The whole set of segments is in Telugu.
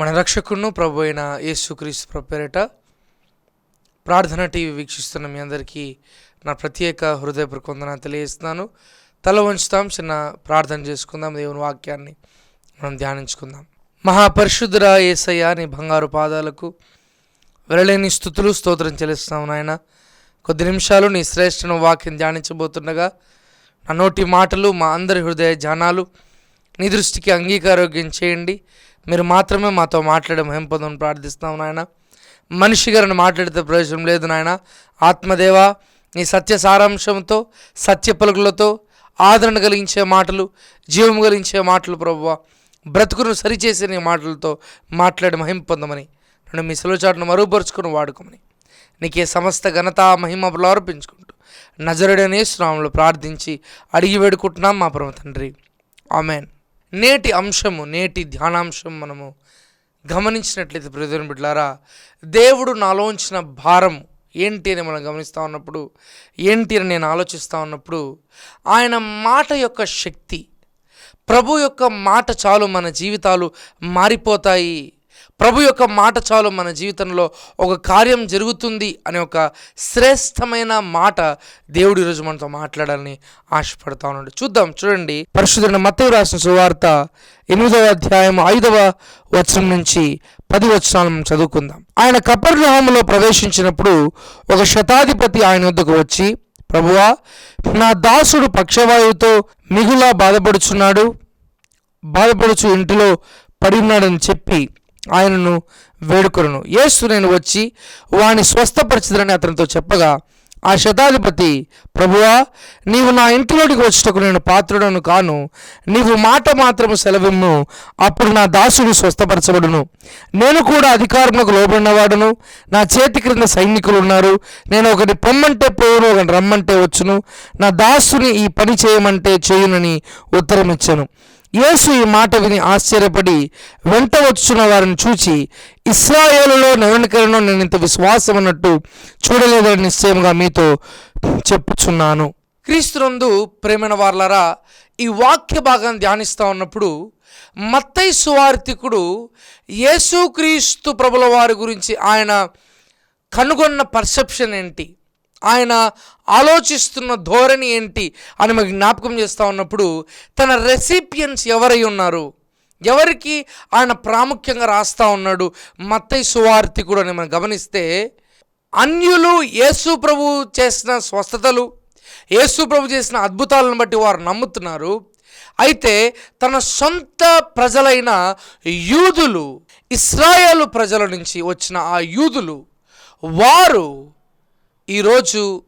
మన రక్షకును ప్రభు అయిన యేసుక్రీస్తు ప్రపేరట ప్రార్థన టీవీ వీక్షిస్తున్న మీ అందరికీ నా ప్రత్యేక హృదయపూర్వక వందన తెలియజేస్తున్నాను. తల వంచుతాం చిన్న ప్రార్థన చేసుకుందాం దేవుని వాక్యాన్ని మనం ధ్యానించుకుందాం. మహాపరిశుద్ధుర ఏసయ్య నీ బంగారు పాదాలకు వెళ్ళలేని స్థుతులు స్తోత్రం చెల్లిస్తున్నాం నాయన. కొద్ది నిమిషాలు నీ శ్రేష్ఠను వాక్యం ధ్యానించబోతుండగా నా నోటి మాటలు మా అందరి హృదయ ధ్యానాలు నీ దృష్టికి అంగీకారోగ్యం చేయండి. మీరు మాత్రమే మాతో మాట్లాడే మహిం పొందని ప్రార్థిస్తున్నాం నాయన. మనిషి గారిని మాట్లాడితే ప్రయోజనం లేదు నాయన. ఆత్మదేవ నీ సత్య సారాంశంతో సత్య పలుకులతో ఆదరణ కలిగించే మాటలు జీవం కలిగించే మాటలు ప్రభువ. బ్రతుకును సరిచేసే నీ మాటలతో మాట్లాడి మహిం పొందమని నన్ను మీ సెలవుచాటును మరుగుపరుచుకుని వాడుకోమని నీకే సమస్త ఘనత మహిమలు అర్పించుకుంటూ నజరుడనే శ్రామంలో ప్రార్థించి అడిగి వేడుకుంటున్నాం మా పరమ తండ్రి. ఆమెన్. నేటి అంశము నేటి ధ్యానాంశం మనము గమనించినట్లయితే ప్రయోజనం బిడ్లారా దేవుడు నాలోంచిన భారం ఏంటి అని మనం గమనిస్తూ ఉన్నప్పుడు ఏంటి అని నేను ఆలోచిస్తూ ఉన్నప్పుడు ఆయన మాట యొక్క శక్తి ప్రభు యొక్క మాట చాలు మన జీవితాలు మారిపోతాయి. ప్రభు యొక్క మాట చాలు మన జీవితంలో ఒక కార్యం జరుగుతుంది అనే ఒక శ్రేష్టమైన మాట దేవుడు ఈరోజు మనతో మాట్లాడాలని ఆశపడతా ఉన్నాడు. చూద్దాం చూడండి. పరిశుద్ధుడిన మత్తవి రాసిన సువార్త ఎనిమిదవ అధ్యాయం ఐదవ వచనం నుంచి పది వచనాలను చదువుకుందాం. ఆయన కపర్ణహోములో ప్రవేశించినప్పుడు ఒక శతాధిపతి ఆయన వద్దకు వచ్చి ప్రభువా నా దాసుడు పక్షవాయువుతో మిగులా బాధపడుచున్నాడు బాధపడుచు ఇంటిలో పడి ఉన్నాడని చెప్పి ఆయనను వేడుకొను యేసు నేను వచ్చి వాని స్వస్థపరచదని అతనితో చెప్పగా ఆ శతాధిపతి ప్రభువా నీవు నా ఇంటిలోకి వచ్చటకు నేను పాత్రుడను కాను. నీవు మాట మాత్రము సెలవిమ్ము. అప్పుడు నా దాసుడు స్వస్థపరచబడును. నేను కూడా అధికారములకు లోబడినవాడును. నా చేతి క్రింద సైనికులు ఉన్నారు. నేను ఒకటి పొమ్మంటే పోవును ఒకటి రమ్మంటే వచ్చును. నా దాసుని ఈ పని చేయమంటే చేయునని ఉత్తరం ఇచ్చాను యేసు ఈ మాట విని ఆశ్చర్యపడి వెంట వచ్చున్న వారిని చూచి ఇస్రాయేలులో నవీకరణ నేను ఇంత విశ్వాసం అన్నట్టు చూడలేదని నిశ్చయంగా మీతో చెప్పుచున్నాను. క్రీస్తునందు ప్రేమైన వార్లరా ఈ వాక్య భాగాన్ని ధ్యానిస్తూ ఉన్నప్పుడు మత్తై సువార్థికుడు యేసుక్రీస్తు ప్రభుల వారి గురించి ఆయన కనుగొన్న పర్సెప్షన్ ఏంటి? ఆయన ఆలోచిస్తున్న ధోరణి ఏంటి అని మాకు జ్ఞాపకం చేస్తూ ఉన్నప్పుడు తన రెసిపియన్స్ ఎవరై ఉన్నారు? ఎవరికి ఆయన ప్రాముఖ్యంగా రాస్తూ ఉన్నాడు? మత్తై సువార్థికుడు అని మనం గమనిస్తే అన్యులు యేసు ప్రభు చేసిన స్వస్థతలు యేసు ప్రభు చేసిన అద్భుతాలను బట్టి వారు నమ్ముతున్నారు. అయితే తన సొంత ప్రజలైన యూదులు ఇస్రాయేలు ప్రజల నుంచి వచ్చిన ఆ యూదులు వారు ఈరోజు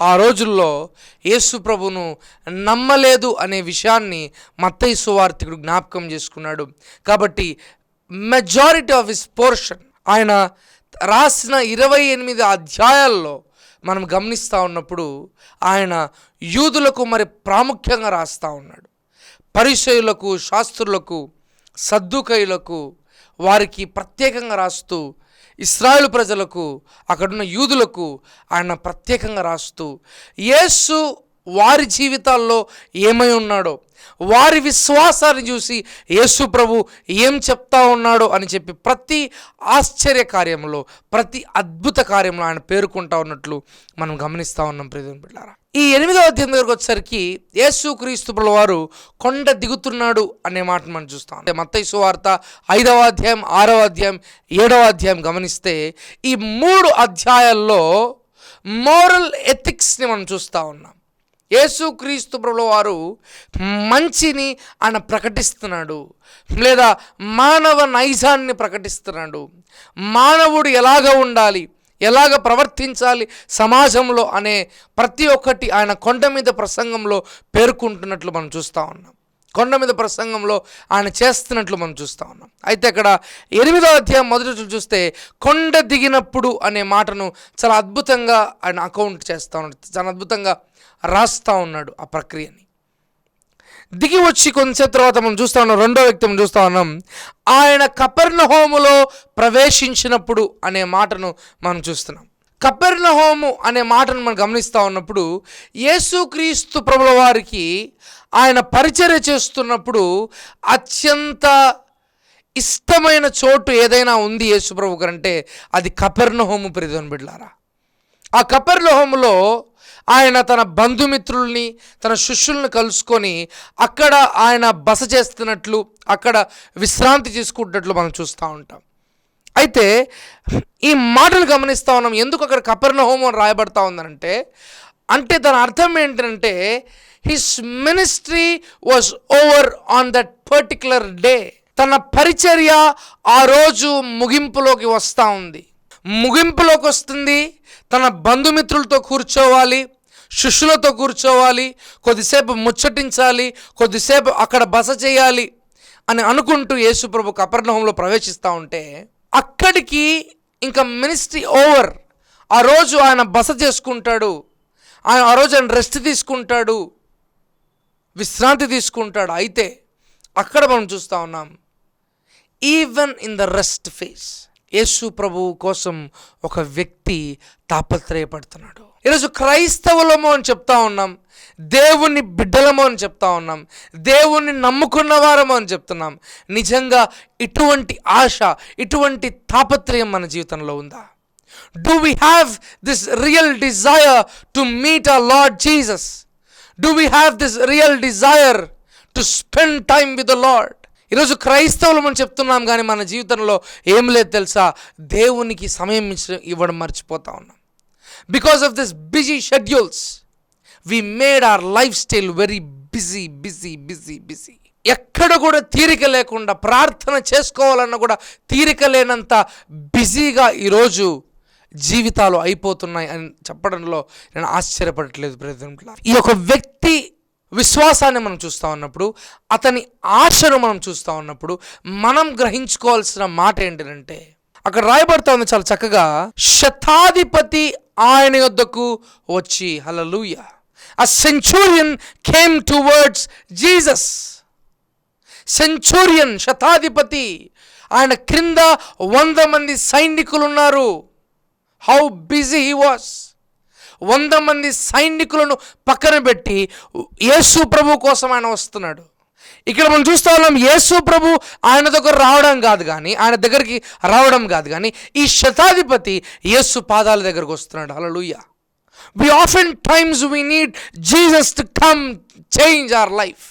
ఆ రోజుల్లో యేసు ప్రభును నమ్మలేదు అనే విషయాన్ని మత్తయసు సువార్థికుడు జ్ఞాపకం చేసుకున్నాడు. కాబట్టి మెజారిటీ ఆఫ్ హిస్ పోర్షన్ ఆయన రాసిన ఇరవై ఎనిమిది అధ్యాయాల్లో మనం గమనిస్తూ ఉన్నప్పుడు ఆయన యూదులకు మరి ప్రాముఖ్యంగా రాస్తూ ఉన్నాడు. పరిచయులకు శాస్త్రులకు సద్దుకయులకు వారికి ప్రత్యేకంగా రాస్తూ ఇస్రాయేల్ ప్రజలకు అక్కడున్న యూదులకు ఆయన ప్రత్యేకంగా రాస్తూ యేసు వారి జీవితాల్లో ఏమై ఉన్నాడో వారి విశ్వాసాన్ని చూసి యేసు ప్రభు ఏం చెప్తా ఉన్నాడో అని చెప్పి ప్రతి ఆశ్చర్య కార్యంలో ప్రతి అద్భుత కార్యంలో ఆయన పేర్కొంటా ఉన్నట్లు మనం గమనిస్తూ ఉన్నాం ప్రియమైన బిడ్డారా ఈ ఎనిమిదవ అధ్యాయం దగ్గరకు వచ్చేసరికి యేసు క్రీస్తుల వారు కొండ దిగుతున్నాడు అనే మాట మనం చూస్తాం. అంటే మత్తైసు వార్త ఐదవ అధ్యాయం ఆరవ అధ్యాయం ఏడవ అధ్యాయం గమనిస్తే ఈ మూడు అధ్యాయాల్లో మోరల్ ఎథిక్స్ని మనం చూస్తూ ఉన్నాం. యేసుక్రీస్తు ప్రభుల వారు మంచిని ఆయన ప్రకటిస్తున్నాడు. లేదా మానవ నైజాన్ని ప్రకటిస్తున్నాడు. మానవుడు ఎలాగ ఉండాలి? ఎలాగ ప్రవర్తించాలి సమాజంలో అనే ప్రతి ఒక్కటి ఆయన కొండ మీద ప్రసంగంలో పేర్కొంటున్నట్లు మనం చూస్తూ ఉన్నాం. కొండ మీద ప్రసంగంలో ఆయన చేస్తున్నట్లు మనం చూస్తూ ఉన్నాం. అయితే అక్కడ ఎనిమిదో అధ్యాయం మొదటి చూస్తే కొండ దిగినప్పుడు అనే మాటను చాలా అద్భుతంగా ఆయన అకౌంట్ చేస్తూ ఉన్నాడు. చాలా అద్భుతంగా రాస్తూ ఉన్నాడు ఆ ప్రక్రియని. దిగి వచ్చి కొంచెం తర్వాత మనం చూస్తా ఉన్నాం రెండో వ్యక్తి మనం చూస్తా ఉన్నాం. ఆయన కపెర్నహోములో ప్రవేశించినప్పుడు అనే మాటను మనం చూస్తున్నాం. కపెర్నహోము అనే మాటను మనం గమనిస్తూ ఉన్నప్పుడు యేసుక్రీస్తు ప్రభుల వారికి ఆయన పరిచర్య చేస్తున్నప్పుడు అత్యంత ఇష్టమైన చోటు ఏదైనా ఉంది యేసుప్రభు అంటే అది కపెర్ణహోము ప్రిధోన్ బిడ్లారా ఆ కపెర్ణహోములో ఆయన తన బంధుమిత్రుల్ని తన శిష్యుల్ని కలుసుకొని అక్కడ ఆయన బస చేస్తున్నట్లు అక్కడ విశ్రాంతి తీసుకుంటున్నట్లు మనం చూస్తూ ఉంటాం. అయితే ఈ మాటలు గమనిస్తూ ఉన్నాం. ఎందుకు అక్కడ కపర్ణ అని రాయబడతా ఉందనంటే అంటే దాని అర్థం ఏంటంటే his ministry was over on that particular day తన పరిచర్య ఆ రోజు ముగింపులోకి వస్తూ ఉంది. ముగింపులోకి వస్తుంది తన బంధుమిత్రులతో కూర్చోవాలి శిష్యులతో కూర్చోవాలి కొద్దిసేపు ముచ్చటించాలి కొద్దిసేపు అక్కడ బస చేయాలి అని అనుకుంటూ యేసుప్రభు కపర్ణహంలో ప్రవేశిస్తూ ఉంటే అక్కడికి ఇంకా మినిస్ట్రీ ఓవర్. ఆ రోజు ఆయన బస చేసుకుంటాడు ఆయన ఆ రోజు ఆయన రెస్ట్ తీసుకుంటాడు విశ్రాంతి తీసుకుంటాడు. అయితే అక్కడ మనం చూస్తూ ఉన్నాం even in the rest face Yesu ప్రభువు కోసం ఒక వ్యక్తి తాపత్రయపడుతున్నాడు. ఈరోజు క్రైస్తవులము అని చెప్తా ఉన్నాం. దేవుని బిడ్డలము అని చెప్తా ఉన్నాం. దేవుణ్ణి నమ్ముకున్నవారము అని చెప్తున్నాం. నిజంగా ఇటువంటి ఆశ ఇటువంటి తాపత్రయం మన జీవితంలో ఉందా? Do we have this real desire to meet a lord Jesus do we have this real desire to spend time with the lord ఈరోజు క్రైస్తవులు మనం చెప్తున్నాం కానీ మన జీవితంలో ఏం లేదు తెలుసా? దేవునికి సమయం ఇవ్వడం మర్చిపోతా ఉన్నాం. Because of this busy schedules we made our lifestyle very busy busy busy busy ఎక్కడ కూడా తీరిక లేకుండా ప్రార్థన చేసుకోవాలన్నా కూడా తీరిక లేనంత బిజీగా ఈరోజు జీవితాలు అయిపోతున్నాయి అని చెప్పడంలో నేను ఆశ్చర్యపడట్లేదు ప్రజెంట్లో ఈ యొక్క వ్యక్తి విశ్వాసాన్ని మనం చూస్తూ ఉన్నప్పుడు అతని ఆశను మనం చూస్తూ ఉన్నప్పుడు మనం గ్రహించుకోవాల్సిన మాట ఏంటంటే అక్కడ రాయబడుతూ ఉంది చాలా చక్కగా శతాధిపతి ఆయన యొద్దకు వచ్చి హలలుయ ఆ centurion came towards Jesus centurion శతాధిపతి ఆయన క్రింద వంద మంది సైనికులు ఉన్నారు హౌ బిజీ హీ వాస్ వంద మంది సైనికులను పక్కన పెట్టి యేసు ప్రభు కోసం ఆయన వస్తున్నాడు. ఇక్కడ మనం చూస్తా ఉన్నాం యేసు ప్రభు ఆయన దగ్గర రావడం కాదు కానీ ఆయన దగ్గరికి రావడం కాదు కానీ ఈ శతాధిపతి యేసు పాదాల దగ్గరకు వస్తున్నాడు. Hallelujah. We often times we need Jesus to come change our life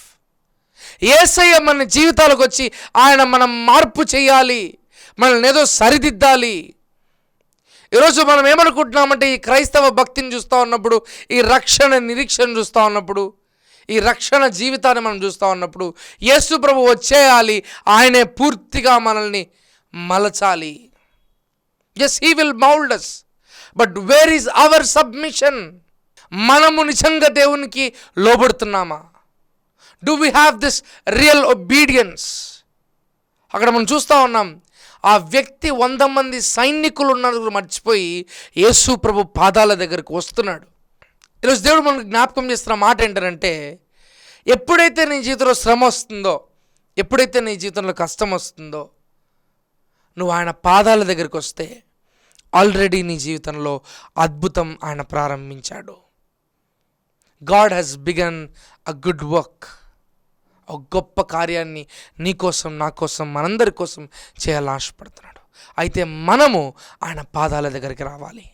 Yesayya మన జీవితాలకు వచ్చి ఆయన మనం మార్పు చేయాలి మనల్ని ఏదో సరిదిద్దాలి. ఈరోజు మనం ఏమనుకుంటున్నామంటే ఈ క్రైస్తవ భక్తిని చూస్తూ ఉన్నప్పుడు ఈ రక్షణ నిరీక్షణ చూస్తూ ఉన్నప్పుడు ఈ రక్షణ జీవితాన్ని మనం చూస్తూ ఉన్నప్పుడు యేసు ప్రభు వచ్చేయాలి. ఆయనే పూర్తిగా మనల్ని మలచాలి. Yes he will moulds us but where is our submission మనము నిజంగా దేవునికి లోబడుతున్నామా? Do we have this real obedience అక్కడ మనం చూస్తూ ఉన్నాం ఆ వ్యక్తి వంద మంది సైనికులు ఉన్నందుకు మర్చిపోయి యేసు ప్రభు పాదాల దగ్గరికి వస్తున్నాడు. ఈరోజు దేవుడు మనకు జ్ఞాపకం చేస్తున్న మాట ఏంటంటే ఎప్పుడైతే నీ జీవితంలో శ్రమ వస్తుందో ఎప్పుడైతే నీ జీవితంలో కష్టం వస్తుందో నువ్వు ఆయన పాదాల దగ్గరికి వస్తే ఆల్రెడీ నీ జీవితంలో అద్భుతం ఆయన ప్రారంభించాడు. God has begun a good work. ఒక గొప్ప కార్యాన్ని నీ కోసం నా కోసం మనందరి కోసం చేయాలని ఆశపడుతున్నాడు. అయితే మనము ఆయన పాదాల దగ్గరికి రావాలి.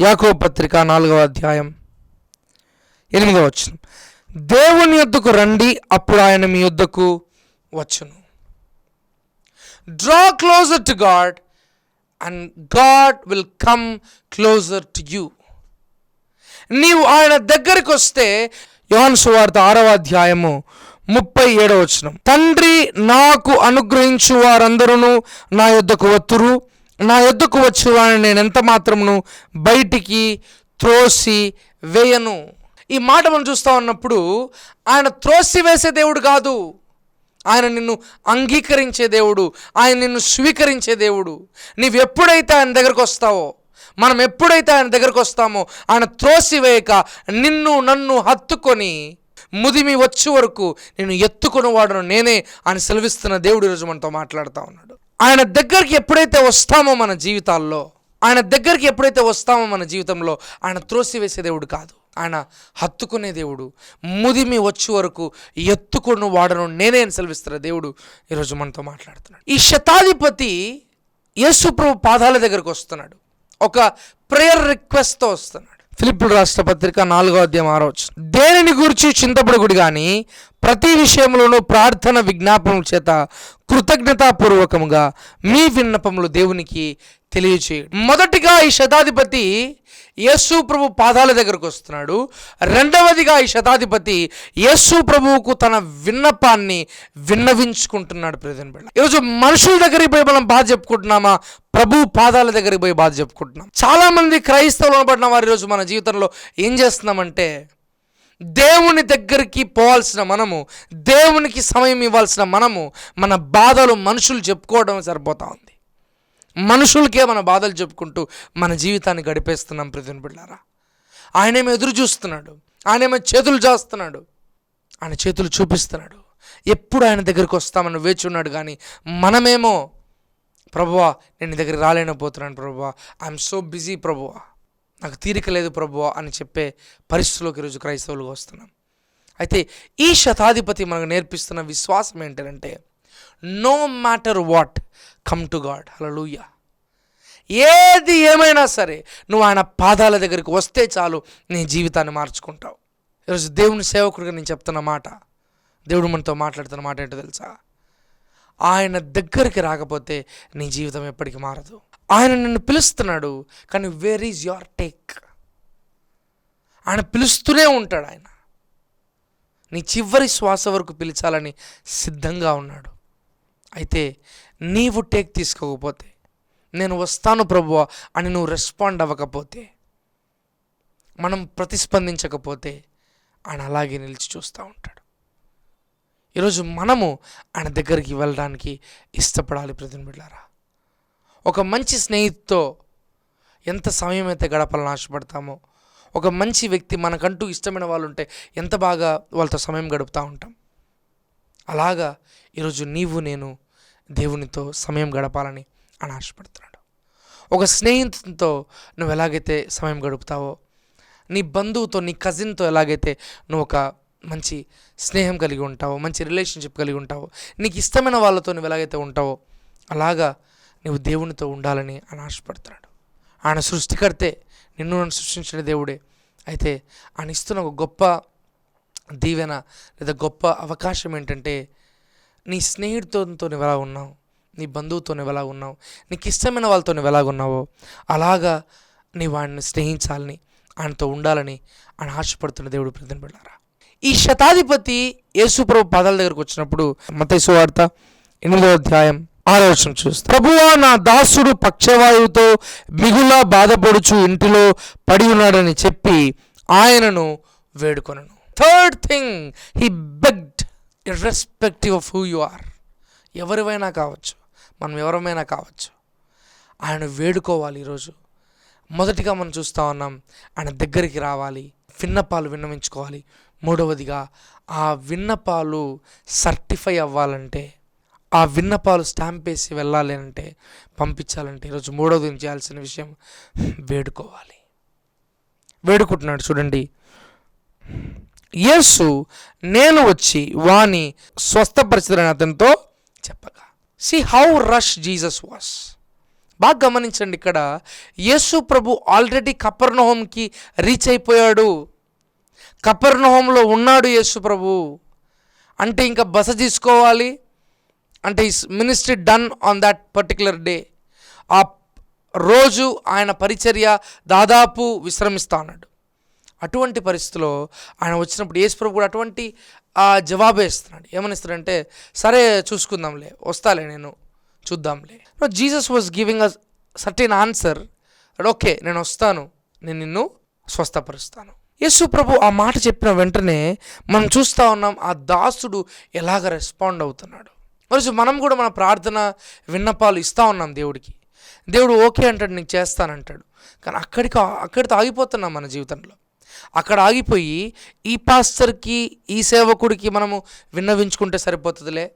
యాకో పత్రిక నాలుగవ అధ్యాయం ఎనిమిదవ వచ్చిన దేవుని యొద్దకు రండి అప్పుడు ఆయన మీ యొద్దకు వచ్చును. Draw closer to God and God will come closer to you నీవు ఆయన దగ్గరికి వస్తే యోహాను సువార్త ఆరవ అధ్యాయము ముప్పై ఏడవ వచనం. తండ్రి నాకు అనుగ్రహించు వారందరూ నా యొద్దకు వత్తురు నా యొద్దకు వచ్చి వారిని నేను ఎంత మాత్రమును బయటికి త్రోసి వేయను. ఈ మాట మనం చూస్తూ ఉన్నప్పుడు ఆయన త్రోసివేసే దేవుడు కాదు. ఆయన నిన్ను అంగీకరించే దేవుడు ఆయన నిన్ను స్వీకరించే దేవుడు. నీవు ఎప్పుడైతే ఆయన దగ్గరకు వస్తావో మనం ఎప్పుడైతే ఆయన దగ్గరకు వస్తామో ఆయన త్రోసివేయక నిన్ను నన్ను హత్తుకొని ముదిమి వచ్చే వరకు నేను ఎత్తుకునేవాడను నేనే ఆయన సెలవిస్తున్న దేవుడు ఈరోజు మనతో మాట్లాడుతూ ఉన్నాడు. ఆయన దగ్గరికి ఎప్పుడైతే వస్తామో మన జీవితాల్లో ఆయన దగ్గరికి ఎప్పుడైతే వస్తామో మన జీవితంలో ఆయన త్రోసివేసే దేవుడు కాదు. ఆయన హత్తుకునే దేవుడు. ముదిమి వచ్చే వరకు ఎత్తుకొని వాడను నేనే సెలవిస్తున్న దేవుడు ఈరోజు మనతో మాట్లాడుతున్నాడు. ఈ శతాధిపతి యేసుప్రభు పాదాల దగ్గరకు వస్తున్నాడు. ఒక ప్రేయర్ రిక్వెస్ట్తో వస్తున్నాడు. ఫిలిప్పుడు రాష్ట్ర పత్రిక నాలుగో అధ్యాయం ఆరో దేనిని గురించి చింతపడకుడు కానీ ప్రతి విషయంలోనూ ప్రార్థన విజ్ఞాపనల చేత కృతజ్ఞతాపూర్వకముగా మీ విన్నపములు దేవునికి తెలియచేయడు మొదటిగా ఈ శతాధిపతి యేసు ప్రభు పాదాల దగ్గరకు వస్తున్నాడు. రెండవదిగా ఈ శతాధిపతి యేసు ప్రభువుకు తన విన్నపాన్ని విన్నవించుకుంటున్నాడు ప్రజెంట్ బిడ్డ ఈరోజు మనుషుల దగ్గరికి పోయి మనం బాధ చెప్పుకుంటున్నామా? ప్రభు పాదాల దగ్గరికి పోయి బాధ చెప్పుకుంటున్నాం. చాలామంది క్రైస్తవులు అనబడిన వారి రోజు మన జీవితంలో ఏం చేస్తున్నామంటే దేవుని దగ్గరికి పోవాల్సిన మనము దేవునికి సమయం ఇవ్వాల్సిన మనము మన బాధలు మనుషులు చెప్పుకోవడం సరిపోతా ఉంది. మనుషులకే మన బాధలు చెప్పుకుంటూ మన జీవితాన్ని గడిపేస్తున్నాం ప్రతిని బిళ్ళారా ఆయనేమో ఎదురు చూస్తున్నాడు ఆయనేమో చేతులు చేస్తున్నాడు ఆయన చేతులు చూపిస్తున్నాడు. ఎప్పుడు ఆయన దగ్గరికి వస్తామని వేచి ఉన్నాడు కానీ మనమేమో ప్రభువా నేను దగ్గర దగ్గరికి రాలేకపోతున్నాను ప్రభువా ఐఎమ్ సో బిజీ ప్రభువా నాకు తీరిక లేదు ప్రభువా అని చెప్పే పరిస్థితుల్లోకి ఈరోజు క్రైస్తవులుగా వస్తున్నాం. అయితే ఈ శతాధిపతి మనకు నేర్పిస్తున్న విశ్వాసం ఏంటంటే no matter what come to God hallelujah ఏది ఏమైనా సరే నువ్వు ఆయన పాదాల దగ్గరికి వస్తే చాలు నీ జీవితాన్ని మార్చుకుంటావు. ఈరోజు దేవుని సేవకుడిగా నేను చెప్తున్న మాట దేవుడు మనతో మాట్లాడుతున్న మాట ఏంటో తెలుసా? ఆయన దగ్గరికి రాకపోతే నీ జీవితం ఎప్పటికీ మారదు. ఆయన నన్ను పిలుస్తున్నాడు కానీ వేర్ ఈజ్ యువర్ టేక్ ఆయన పిలుస్తూనే ఉంటాడు ఆయన. నీ చివరి శ్వాస వరకు పిలిచాలని సిద్ధంగా ఉన్నాడు. అయితే నీవు టేక్ తీసుకోకపోతే నేను వస్తాను ప్రభువా అని నువ్వు రెస్పాండ్ అవ్వకపోతే మనం ప్రతిస్పందించకపోతే ఆయన అలాగే నిలిచి చూస్తూ ఉంటాడు. ఈరోజు మనము ఆయన దగ్గరికి వెళ్ళడానికి ఇష్టపడాలి ప్రతినిధులారా బిడ్డారా? ఒక మంచి స్నేహితుతో ఎంత సమయం అయితే గడపాలని ఆశపడతామో ఒక మంచి వ్యక్తి మనకంటూ ఇష్టమైన వాళ్ళు ఉంటే ఎంత బాగా వాళ్ళతో సమయం గడుపుతూ ఉంటాం. అలాగా ఈరోజు నీవు నేను దేవునితో సమయం గడపాలని అని ఆశపడుతున్నాడు. ఒక స్నేహితునితో నువ్వు ఎలాగైతే సమయం గడుపుతావో నీ బంధువుతో నీ కజిన్తో ఎలాగైతే నువ్వు ఒక మంచి స్నేహం కలిగి ఉంటావో మంచి రిలేషన్షిప్ కలిగి ఉంటావో నీకు ఇష్టమైన వాళ్ళతో నువ్వు ఎలాగైతే ఉంటావో అలాగా నువ్వు దేవునితో ఉండాలని అని ఆశపడుతున్నాడు. ఆయన సృష్టికర్తే నిన్ను నన్ను సృష్టించిన దేవుడే. అయితే ఆయన ఇస్తున్న ఒక గొప్ప దీవెన లేదా గొప్ప అవకాశం ఏంటంటే నీ స్నేహితులతో నువ్వు ఎలా ఉన్నావు? నీ బంధువుతో నువ్వు ఎలా ఉన్నావు? నీకు ఇష్టమైన వాళ్ళతో నువ్వు ఎలాగ ఉన్నావో అలాగా నీ వాడిని స్నేహించాలని ఆయనతో ఉండాలని ఆయన ఆశపడుతున్న దేవుడు ప్రతిని బిడ్డారా. ఈ శతాధిపతి యేసుప్రభు పాదాల దగ్గరకు వచ్చినప్పుడు మతేసు వార్త ఎనిమిదో అధ్యాయం ఆలోచన చూస్తా. ప్రభువా నా దాసుడు పక్షవాయువుతో మిగులా బాధపడుచు ఇంటిలో పడి ఉన్నాడని చెప్పి ఆయనను వేడుకొనను. Third thing he begged irrespective of who you are ఎవరివైనా కావచ్చు మనం ఎవరమైనా కావచ్చు ఆయన వేడుకోవాలి ఈరోజు. మొదటిగా మనం చూస్తూ ఉన్నాం ఆయన దగ్గరికి రావాలి విన్నపాలు విన్నవించుకోవాలి. మూడవదిగా ఆ విన్నపాలు సర్టిఫై అవ్వాలంటే ఆ విన్నపాలు స్టాంప్ వేసి వెళ్ళాలి అంటే పంపించాలంటే ఈరోజు మూడవది చేయాల్సిన విషయం? వేడుకోవాలి. వేడుకుంటున్నాడు చూడండి. యేసు నేను వచ్చి వాని స్వస్థపరిచిన అతనితో చెప్పగా see how rush Jesus was బాగా గమనించండి ఇక్కడ. యేసు ప్రభు ఆల్రెడీ కపర్నహోమ్కి రీచ్ అయిపోయాడు. కపర్నహోంలో ఉన్నాడు యేసు ప్రభు. అంటే ఇంకా బస తీసుకోవాలి? అంటే his ministry done on that particular day ఆ రోజు ఆయన పరిచర్య దాదాపు విశ్రమిస్తా ఉన్నాడు అటువంటి పరిస్థితిలో ఆయన వచ్చినప్పుడు యేసుప్రభు కూడా అటువంటి ఆ జవాబే ఇస్తున్నాడు. ఏమని ఇస్తాడంటే సరే చూసుకుందాంలే వస్తాలే నేను చూద్దాంలే. Jesus was giving a certain answer okay నేను వస్తాను నేను నిన్ను స్వస్థపరుస్తాను. యేసు ప్రభు ఆ మాట చెప్పిన వెంటనే మనం చూస్తూ ఉన్నాం ఆ దాసుడు ఎలాగ రెస్పాండ్ అవుతున్నాడు? మరి మనం కూడా మన ప్రార్థన విన్నపాలు ఇస్తూ ఉన్నాం దేవుడికి. దేవుడు ఓకే అంటాడు నీకు చేస్తానంటాడు కానీ అక్కడికి అక్కడితో ఆగిపోతున్నాం మన జీవితంలో. అక్కడ ఆగిపోయి ఈ పాస్టర్కి ఈ సేవకుడికి మనము విన్నవించుకుంటే సరిపోతుందిలే?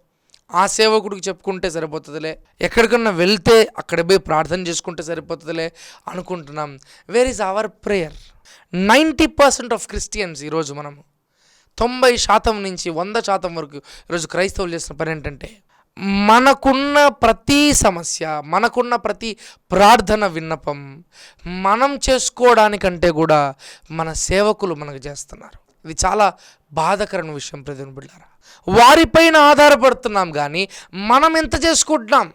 ఆ సేవకుడికి చెప్పుకుంటే సరిపోతుందిలే? ఎక్కడికన్నా వెళ్తే అక్కడ పోయి ప్రార్థన చేసుకుంటే సరిపోతుందిలే అనుకుంటున్నాం. Where is our prayer ninety percent of Christians ఈరోజు మనము తొంభై శాతం నుంచి వంద శాతం వరకు ఈరోజు క్రైస్తవులు చేసిన పని ఏంటంటే మనకున్న ప్రతి సమస్య మనకున్న ప్రతి ప్రార్థన విన్నపం మనం చేసుకోవడానికంటే కూడా మన సేవకులు మనకు చేస్తున్నారు. ఇది చాలా బాధకరమైన విషయం ప్రజలు బిడ్డారా. వారిపైన ఆధారపడుతున్నాం కానీ మనం ఎంత చేసుకుంటున్నాం?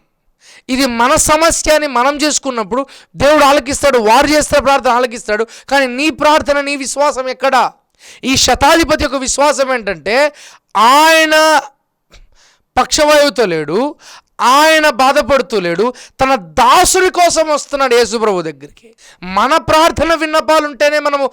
ఇది మన సమస్య అని మనం చేసుకున్నప్పుడు దేవుడు ఆలకిస్తాడు వారు చేస్తే ప్రార్థన ఆలకిస్తాడు కానీ నీ ప్రార్థన నీ విశ్వాసం ఎక్కడా? ఈ శతాధిపతి యొక్క విశ్వాసం ఏంటంటే ఆయన పక్షవాయువుతో లేడు ఆయన బాధపడుతూ లేడు తన దాసుడి కోసం వస్తున్నాడు యేసుప్రభు దగ్గరికి. మన ప్రార్థన విన్నపాలు ఉంటేనే మనము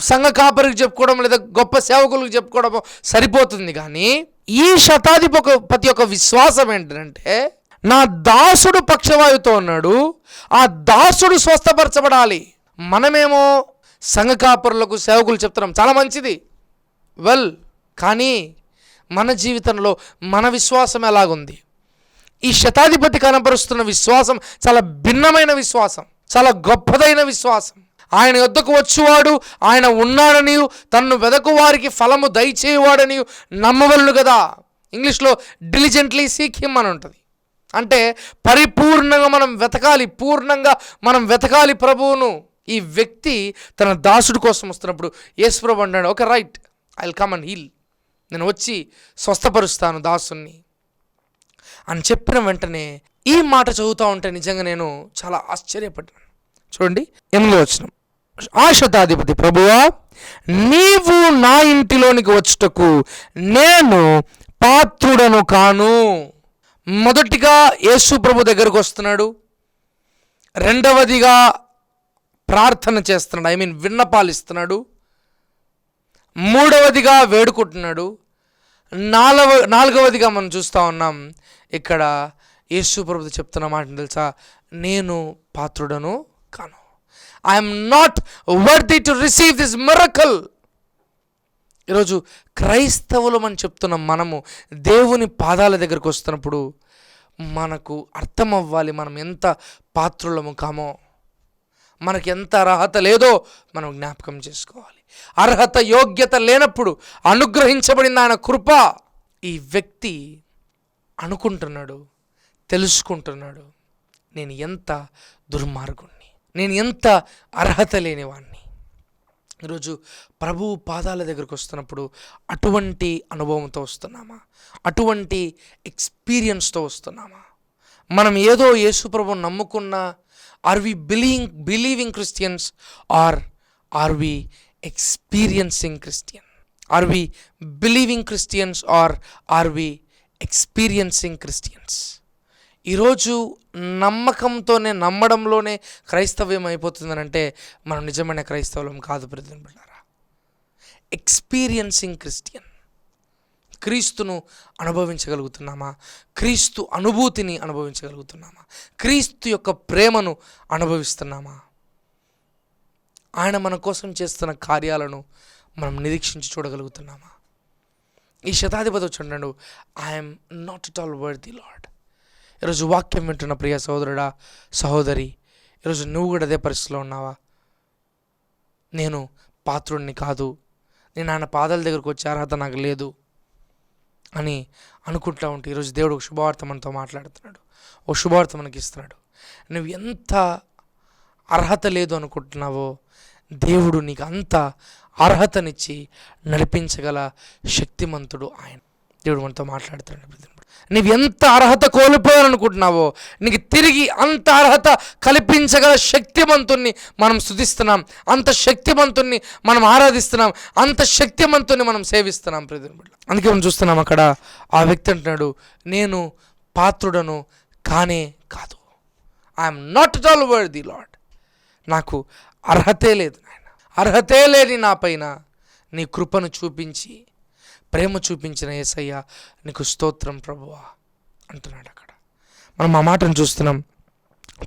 సంఘ కాపరికి చెప్పుకోవడం లేదా గొప్ప సేవకులకు చెప్పుకోవడం సరిపోతుంది కానీ ఈ శతాధిపతి యొక్క విశ్వాసం ఏంటంటే నా దాసుడు పక్షవాయువుతో ఉన్నాడు ఆ దాసుడు స్వస్థపరచబడాలి. మనమేమో సంఘ కాపరులకు సేవకులు చెప్తున్నాం. చాలా మంచిది. వెల్ కానీ మన జీవితంలో మన విశ్వాసం ఎలాగుంది? ఈ శతాధిపతి కనపరుస్తున్న విశ్వాసం చాలా భిన్నమైన విశ్వాసం చాలా గొప్పదైన విశ్వాసం. ఆయన యొద్దకు వచ్చేవాడు ఆయన ఉన్నాడని తన్ను వెదకు వారికి ఫలము దయచేయవాడని నమ్మవలను కదా ఇంగ్లీష్లో డిలిజెంట్లీ సీక్ హిమ్ అని ఉంటుంది. అంటే పరిపూర్ణంగా మనం వెతకాలి పూర్ణంగా మనం వెతకాలి ప్రభువును. ఈ వ్యక్తి తన దాసుడి కోసం వస్తున్నప్పుడు యేసుప్రభు అన్నాడు okay right I will come and heal నేను వచ్చి స్వస్థపరుస్తాను దాసుని అని చెప్పిన వెంటనే ఈ మాట చదువుతూ ఉంటే నిజంగా నేను చాలా ఆశ్చర్యపడ్డాను. చూడండి ఎనిమిది వచ్చిన ఆ శతాధిపతి ప్రభువా నీవు నా ఇంటిలోనికి వచ్చుటకు నేను పాత్రుడను కాను. మొదటిగా యేసు ప్రభు దగ్గరకు వస్తున్నాడు రెండవదిగా ప్రార్థన చేస్తున్నాడు. ఐ మీన్ విన్నపాలిస్తున్నాడు. మూడవదిగా వేడుకుంటున్నాడు. నాలుగవ నాలుగవదిగా మనం చూస్తూ ఉన్నాం. ఇక్కడ యేసు ప్రభు చెప్తున్న మాట తెలుసా? నేను పాత్రుడను కాను. I'm not worthy to receive this miracle ఈరోజు క్రైస్తవులు అని చెప్తున్న మనము దేవుని పాదాల దగ్గరకు వస్తున్నప్పుడు మనకు అర్థం అవ్వాలి మనం ఎంత పాత్రులము కామో. మనకి ఎంత అర్హత లేదో మనం జ్ఞాపకం చేసుకోవాలి. అర్హత యోగ్యత లేనప్పుడు అనుగ్రహించబడిన ఆయన కృప ఈ వ్యక్తి అనుకుంటున్నాడు తెలుసుకుంటున్నాడు. నేను ఎంత దుర్మార్గుణ్ణి నేను ఎంత అర్హత లేనివాణ్ణి. ఈరోజు ప్రభువు పాదాల దగ్గరకు వస్తున్నప్పుడు అటువంటి అనుభవంతో వస్తున్నామా? అటువంటి ఎక్స్పీరియన్స్తో వస్తున్నామా? మనం ఏదో యేసు ప్రభు నమ్ముకున్న are we believing believing Christians are are we experiencing Christian are we believing Christians are are we experiencing Christians ఈరోజు నమ్మకంతోనే నమ్మడంలోనే క్రైస్తవ్యం అయిపోతుందనంటే మనం నిజమైన క్రైస్తవులం కాదు ప్రజలు ఎక్స్పీరియన్సింగ్ క్రిస్టియన్ క్రీస్తును అనుభవించగలుగుతున్నామా? క్రీస్తు అనుభూతిని అనుభవించగలుగుతున్నామా? క్రీస్తు యొక్క ప్రేమను అనుభవిస్తున్నామా? ఆయన మన కోసం చేస్తున్న కార్యాలను మనం నిరీక్షించి చూడగలుగుతున్నామా? ఈ శతాధిపతి వచ్చాడు I'm not at all worthy the lord ఈరోజు వాక్యం వింటున్న ప్రియ సహోదరుడా సహోదరి ఈరోజు నువ్వు కూడా అదే పరిస్థితిలో ఉన్నావా? నేను పాత్రుడిని కాదు. నేను ఆయన పాదాల దగ్గరకు వచ్చే అర్హత నాకు లేదు. అని అనుకుంటా ఉంటే ఈరోజు దేవుడు ఒక శుభవార్త మనతో మాట్లాడుతున్నాడు. ఓ శుభవార్త మనకి ఇస్తున్నాడు నువ్వు ఎంత అర్హత లేదు అనుకుంటున్నావో దేవుడు నీకు అంత అర్హతనిచ్చి నడిపించగల శక్తిమంతుడు ఆయన. దేవుడు మనతో మాట్లాడుతున్నాడు నీవు ఎంత అర్హత కోల్పోయాలనుకుంటున్నావో నీకు తిరిగి అంత అర్హత కల్పించగల శక్తివంతుణ్ణి మనం స్థుతిస్తున్నాం అంత శక్తివంతుణ్ణి మనం ఆరాధిస్తున్నాం. అంత శక్తివంతుణ్ణి మనం సేవిస్తున్నాం ప్రజలు అందుకే మనం చూస్తున్నాం అక్కడ ఆ వ్యక్తి అంటున్నాడు నేను పాత్రుడను కానే కాదు. I'm not at all worthy the lord నాకు అర్హతే లేదు నాయన. అర్హతే లేని నా పైన నీ కృపను చూపించి ప్రేమ చూపించిన ఏసయ్య నీకు స్తోత్రం ప్రభువా అంటున్నాడు అక్కడ. మనం ఆ మాటను చూస్తున్నాం.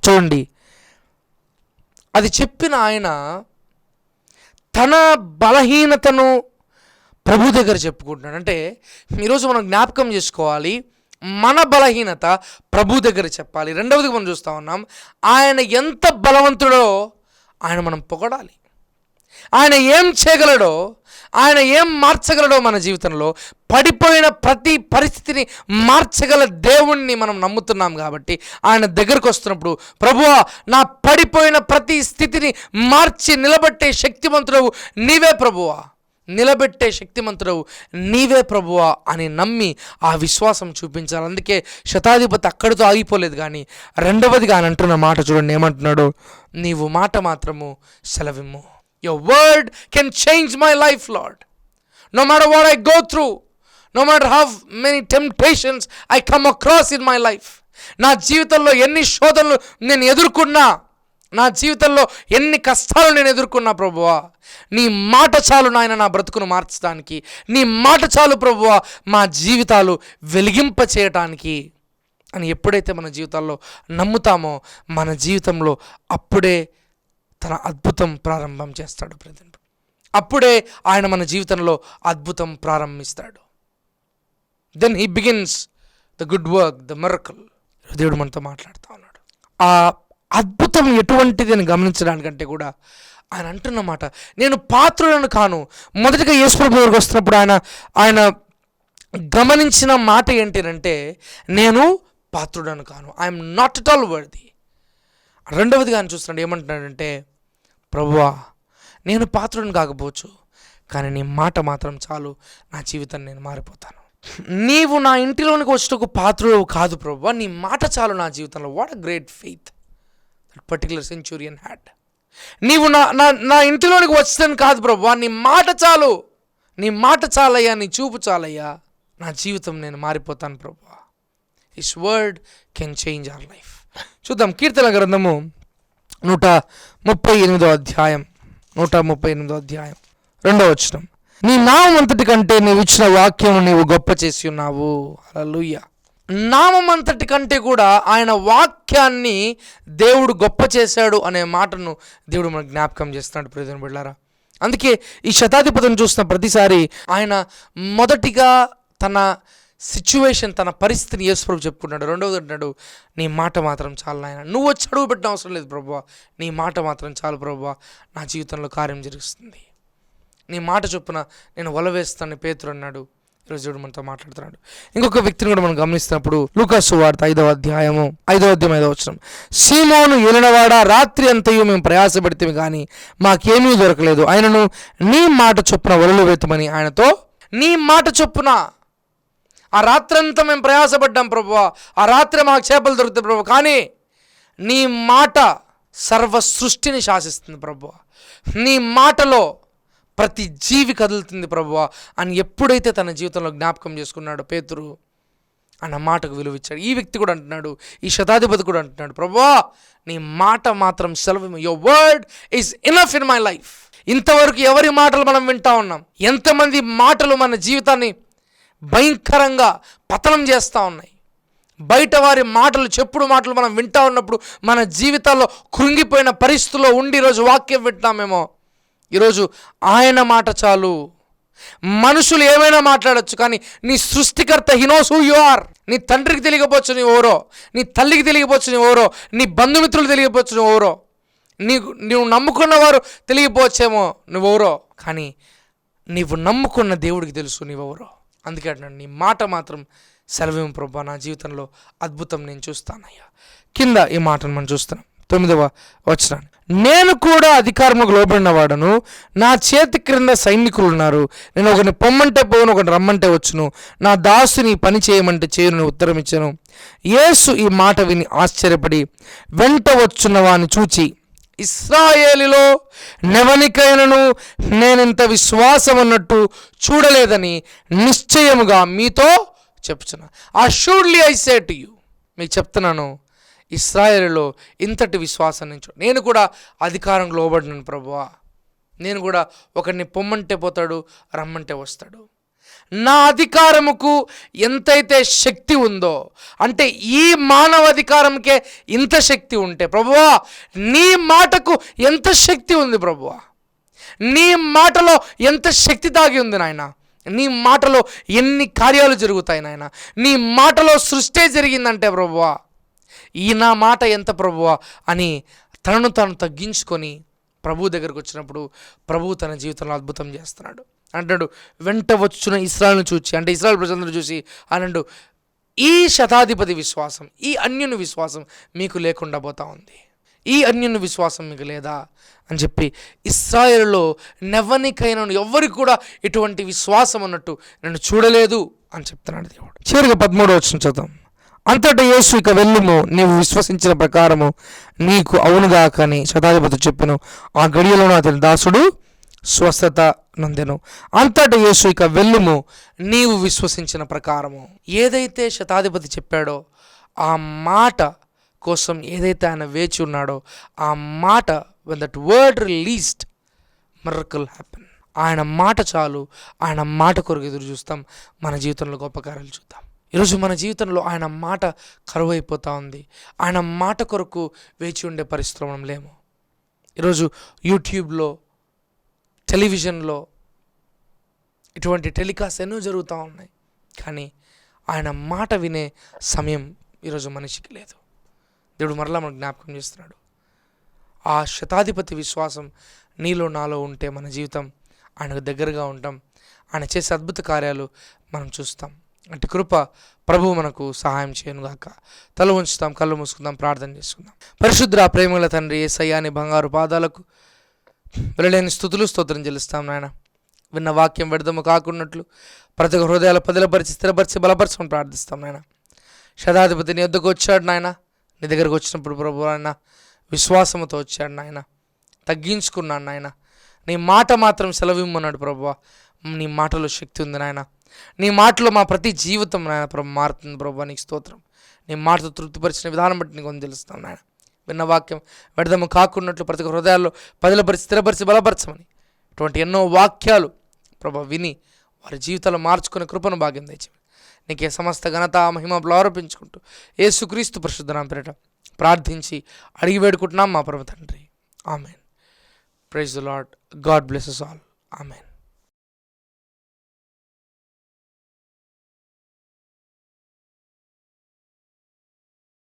చూడండి. అది చెప్పిన ఆయన తన బలహీనతను ప్రభు దగ్గర చెప్పుకుంటున్నాడు. అంటే ఈరోజు మనం జ్ఞాపకం చేసుకోవాలి. మన బలహీనత ప్రభు దగ్గర చెప్పాలి. రెండవది మనం చూస్తూ ఉన్నాం. ఆయన ఎంత బలవంతుడో ఆయన మనం పొగడాలి. ఆయన ఏం చేయగలడో ఆయన ఏం మార్చగలడో మన జీవితంలో పడిపోయిన ప్రతి పరిస్థితిని మార్చగల దేవుణ్ణి మనం నమ్ముతున్నాం కాబట్టి ఆయన దగ్గరకు వస్తున్నప్పుడు ప్రభువా నా పడిపోయిన ప్రతి స్థితిని మార్చి నిలబెట్టే శక్తిమంతుడవు నీవే ప్రభువా. నిలబెట్టే శక్తిమంతుడవు నీవే ప్రభువా అని నమ్మి ఆ విశ్వాసం చూపించాలి. అందుకే శతాధిపతి అక్కడితో ఆగిపోలేదు కానీ రెండవదిగా అని అంటున్న మాట చూడండి ఏమంటున్నాడు? నీవు మాట మాత్రము సెలవిమ్ము. Your word can change my life Lord. No matter what I go through no matter how many temptations I come across in my life నా జీవితంలో ఎన్ని శోధనలు నేను ఎదుర్కొన్నా నా జీవితంలో ఎన్ని కష్టాలు నేను ఎదుర్కొన్నా ప్రభువా నీ మాట చాలు నాయన నా బ్రతుకును మార్చడానికి నీ మాట చాలు ప్రభువా మా జీవితాలు వెలిగింప చేయటానికి అని ఎప్పుడైతే మన జీవితాల్లో నమ్ముతామో మన జీవితంలో అప్పుడే తన అద్భుతం ప్రారంభం చేస్తాడు ప్రతి అప్పుడే ఆయన మన జీవితంలో అద్భుతం ప్రారంభిస్తాడు. Then he begins the good work the miracle దేవుడు మనతో మాట్లాడుతూ ఉన్నాడు. ఆ అద్భుతం ఎటువంటిది అని గమనించడానికంటే కూడా ఆయన అంటున్నమాట నేను పాత్రులను కాను. మొదటిగా యేసుప్రభు దగ్గరకు వస్తున్నప్పుడు ఆయన ఆయన గమనించిన మాట ఏంటినంటే నేను పాత్రుడను కాను. I'm not at all worthy రెండవది కానీ చూస్తున్నాడు ఏమంటున్నాడంటే ప్రభువా నేను పాత్రుడిని కాకపోవచ్చు కానీ నీ మాట మాత్రం చాలు నా జీవితం నేను మారిపోతాను. నీవు నా ఇంటిలోనికి వచ్చేటకు పాత్రుడు కాదు ప్రభువా నీ మాట చాలు నా జీవితంలో. What a great faith that particular centurion had నీవు నా నా నా ఇంటిలోనికి వచ్చేదని కాదు ప్రభువా నీ మాట చాలు నీ మాట చాలయ్యా నీ చూపు చాలయ్యా నా జీవితం నేను మారిపోతాను ప్రభువా. His word can change our life చూద్దాం. కీర్తన గ్రంథము నూట ముప్పై ఎనిమిదో అధ్యాయం. నూట ముప్పై ఎనిమిదో అధ్యాయం. రెండో వచనం. నీ నామం అంతటి కంటే నీవు ఇచ్చిన వాక్యము నీవు గొప్ప చేసి ఉన్నావు. అలలుయ్య నామం అంతటి కంటే కూడా ఆయన వాక్యాన్ని దేవుడు గొప్ప చేశాడు అనే మాటను దేవుడు మనకు జ్ఞాపకం చేస్తున్నాడు ప్రయోజనం బిళ్ళారా అందుకే ఈ శతాధిపతిని చూసిన ప్రతిసారి ఆయన మొదటిగా తన సిచ్యువేషన్ తన పరిస్థితిని యేసుప్రభు చెప్పుకున్నాడు రెండవది అంటున్నాడు నీ మాట మాత్రం చాలు నాయన. నువ్వు వచ్చి అడుగు పెట్టిన అవసరం లేదు ప్రభు. నీ మాట మాత్రం చాలు ప్రభు. నా జీవితంలో కార్యం జరుగుతుంది. నీ మాట చొప్పున నేను వల పేతురు అన్నాడు. ఈరోజు దేవుడు మనతో మాట్లాడుతున్నాడు. ఇంకొక వ్యక్తిని కూడా మనం గమనిస్తున్నప్పుడు లూకాసు వార్త ఐదవ అధ్యాయము ఐదవ అధ్యాయం ఐదవ వచ్చిన సీమోను ఏలినవాడ రాత్రి అంతయు మేము ప్రయాసపడితే కానీ మాకేమీ దొరకలేదు. ఆయనను నీ మాట చొప్పున వలలు వేతమని ఆయనతో నీ మాట చొప్పున ఆ రాత్రంతా మేము ప్రయాసపడ్డాం ప్రభువా. ఆ రాత్రి మాకు చేపలు దొరుకుతాయి ప్రభు కానీ నీ మాట సర్వ సృష్టిని శాసిస్తుంది ప్రభువ. నీ మాటలో ప్రతి జీవి కదులుతుంది ప్రభువ. అని ఎప్పుడైతే తన జీవితంలో జ్ఞాపకం చేసుకున్నాడో పేతురు అన్న మాటకు విలువ ఇచ్చాడు. ఈ వ్యక్తి కూడా అంటున్నాడు ఈ శతాధిపతి కూడా అంటున్నాడు ప్రభువా నీ మాట మాత్రం సెలవు your word is enough in my life ఇంతవరకు ఎవరి మాటలు మనం వింటా ఉన్నాం? ఎంతమంది మాటలు మన జీవితాన్ని భయంకరంగా పతనం చేస్తూ ఉన్నాయి. బయట వారి మాటలు చెప్పుడు మాటలు మనం వింటా ఉన్నప్పుడు మన జీవితాల్లో కృంగిపోయిన పరిస్థితుల్లో ఉండి ఈరోజు వాక్యం వింటామేమో ఈరోజు ఆయన మాట చాలు. మనుషులు ఏమైనా మాట్లాడొచ్చు కానీ నీ సృష్టికర్త హినోస్ హూ యు ఆర్. నీ తండ్రికి తెలియకపోవచ్చు నీ ఓరో నీ తల్లికి తెలియకపోవచ్చు నీ ఓరో నీ బంధుమిత్రులు తెలియకపోవచ్చు నీ ఓరో నీకు నువ్వు నమ్ముకున్న వారు తెలియకపోవచ్చేమో నువ్వెవరో కానీ నీవు నమ్ముకున్న దేవుడికి తెలుసు నీవెవరో అందుకే అంటున్నాను నీ మాట మాత్రం సెలవేం ప్రభా నా జీవితంలో అద్భుతం నేను చూస్తానయ్యా. కింద ఈ మాటను మనం చూస్తున్నాం. తొమ్మిదవ వచనాన్ని. నేను కూడా అధికారములకు లోబడిన వాడను. నా చేతి క్రింద సైనికులు ఉన్నారు. నేను ఒకరిని పొమ్మంటే పోను ఒకరిని రమ్మంటే వచ్చును. నా దాసుని పని చేయమంటే చేయను ఉత్తరం ఇచ్చాను యేసు ఈ మాట విని ఆశ్చర్యపడి వెంట వచ్చున్న వాని చూచి ఇస్రాయేలిలో నెవనికైనను నేనింత విశ్వాసం అన్నట్టు చూడలేదని నిశ్చయముగా మీతో చెప్తున్నా ఆ surely I say to you మీకు చెప్తున్నాను ఇస్రాయేలులో ఇంతటి విశ్వాసం నుంచి నేను కూడా అధికారం లోబడినాను ప్రభువా. నేను కూడా ఒకరిని పొమ్మంటే పోతాడు రమ్మంటే వస్తాడు. నా అధికారముకు ఎంతైతే శక్తి ఉందో అంటే ఈ మానవ అధికారంకే ఇంత శక్తి ఉంటే ప్రభువా నీ మాటకు ఎంత శక్తి ఉంది ప్రభువా? నీ మాటలో ఎంత శక్తి దాగి ఉంది నాయన? నీ మాటలో ఎన్ని కార్యాలు జరుగుతాయి నాయన? నీ మాటలో సృష్టి జరిగిందంటే ప్రభువా ఈ నా మాట ఎంత ప్రభువా అని తనను తాను తగ్గించుకొని ప్రభు దగ్గరకు వచ్చినప్పుడు ప్రభు తన జీవితంలో అద్భుతం చేస్తున్నాడు. అంటాడు వెంట వచ్చున ఇస్రాయల్ని చూచి అంటే ఇస్రాయల్ ప్రజలందరూ చూసి అనండు ఈ శతాధిపతి విశ్వాసం ఈ అన్యుని విశ్వాసం మీకు లేకుండా పోతా ఉంది. ఈ అన్యుని విశ్వాసం మీకు లేదా? అని చెప్పి ఇస్రాయల్లో నెవ్వనికైనా ఎవరికి కూడా ఇటువంటి విశ్వాసం అన్నట్టు నేను చూడలేదు అని చెప్తున్నాడు దేవుడు. చివరిగా పదమూడు వచ్చిన చదువు అంతటా యేసు ఇక వెళ్ళుము నీవు విశ్వసించిన ప్రకారము నీకు అవునుగాకని శతాధిపతి చెప్పిన. ఆ గడియలోనే అతని దాసుడు స్వస్థత నందెను. అంతటా యేసు ఇక వెళ్ళుము. నీవు విశ్వసించిన ప్రకారము. ఏదైతే శతాధిపతి చెప్పాడో ఆ మాట కోసం ఏదైతే ఆయన వేచి ఉన్నాడో ఆ మాట when that word released miracle happen ఆయన మాట చాలు. ఆయన మాట కొరకు ఎదురు చూస్తాం. మన జీవితంలో గొప్ప కార్యాలు చూద్దాం. ఈరోజు మన జీవితంలో ఆయన మాట కరువు అయిపోతూ ఉంది. ఆయన మాట కొరకు వేచి ఉండే పరిస్థితులు మనం లేము ఈరోజు యూట్యూబ్లో టెలివిజన్లో ఇటువంటి టెలికాస్ట్ ఎన్నో జరుగుతూ ఉన్నాయి. కానీ ఆయన మాట వినే సమయం ఈరోజు మనిషికి లేదు. దేవుడు మరలా మనకు జ్ఞాపకం చేస్తున్నాడు. ఆ శతాధిపతి విశ్వాసం నీలో నాలో ఉంటే మన జీవితం ఆయనకు దగ్గరగా ఉంటాం. ఆయన చేసే అద్భుత కార్యాలు మనం చూస్తాం. అంటే కృప ప్రభువు మనకు సహాయం చేయను గాక. తల ఉంచుతాం కళ్ళు మూసుకుందాం ప్రార్థన చేసుకుందాం. పరిశుద్ర ప్రేమల తండ్రి ఏసయ్యాని బంగారు పాదాలకు వెళ్ళలేని స్థుతులు స్తోత్రం చెల్లిస్తాం నాయన. విన్న వాక్యం విడదము కాకున్నట్లు ప్రతి ఒక్క హృదయాల పదిలపరిచి స్థిరపరిచి బలపరచమని ప్రార్థిస్తాం నాయన. శతాధిపతి నీ వద్దకు వచ్చాడు నాయన. నీ దగ్గరకు వచ్చినప్పుడు ప్రభు ఆయన విశ్వాసముతో వచ్చాడు నాయన. తగ్గించుకున్నాను నాయన. నీ మాట మాత్రం సెలవిమ్మన్నాడు ప్రభు నీ మాటలో శక్తి ఉంది నాయన. నీ మాటలో మా ప్రతి జీవితం నాయన ప్రభు మారుతుంది ప్రభు నీకు స్తోత్రం. నీ మాటతో తృప్తిపరిచిన విధానం బట్టి నీకు తెలుస్తాం నాయన. విన్న వాక్యం విడదము కాకున్నట్లు ప్రతి ఒక్క హృదయాల్లో పదిలపరిచి స్థిరపరిచి బలపరచమని. ఇటువంటి ఎన్నో వాక్యాలు ప్రభా విని వారి జీవితాలు మార్చుకునే కృపను భాగ్యం తెచ్చి నీకే సమస్త ఘనత మహిమ ఆరోపించుకుంటూ ఏసుక్రీస్తు పరిశుద్ధనాం పేరిట ప్రార్థించి అడిగి వేడుకుంటున్నాం మా ప్రభు తండ్రి. Amen. Praise the lord God blesses all amen.